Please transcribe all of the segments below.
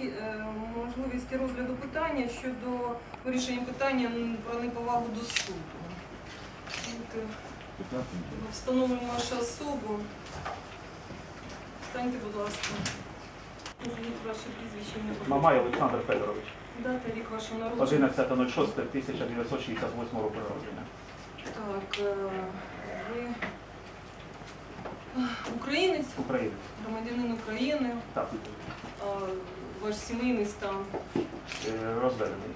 е, можливості розгляду питання щодо вирішення питання про неповагу до суду. Встановлюємо вашу особу. Станьте, будь ласка. Назвіть ваше прізвище. Мамай. Олександр Федорович, Дата, рік вашого народження. 11.06.1968 року народження. Так, е, ви е, українець, Українець. громадянин України, Так, ваш сімейний стан е, розведений.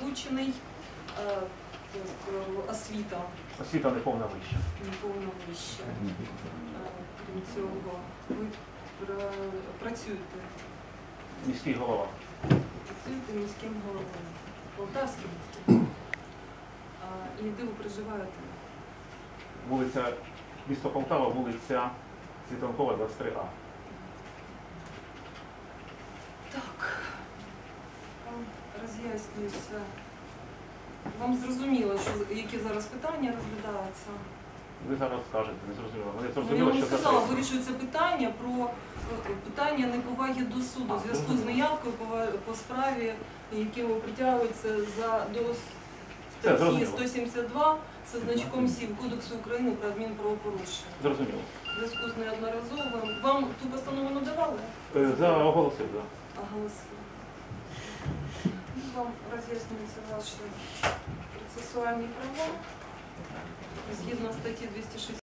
злучений, е, освіта Освіта неповна вища. неповна вища. Крім цього, ви пра- працюєте, Міський голова. працюєте міським головою, полтавським міським. І де ви проживаєте? Вулиця місто Полтава, вулиця Світанкова, 23А. Так, вам роз'яснюється. Вам зрозуміло, що які зараз питання розглядаються? Ви зараз скажете, не зрозуміло. Вони Ну, я вам що сказала, це вирішується питання про е, питання неповаги до суду в зв'язку з неявкою по, по справі, якими притягуються за до статті зрозуміло. 172 зі значком 7 Кодексу України про адмінправопорушення. зрозуміло. В зв'язку з неодноразовим. Вам ту постанову надавали? Е, За оголосив, так. оголосили. Вам роз'яснюються ваші процесуальні права згідно статті 260.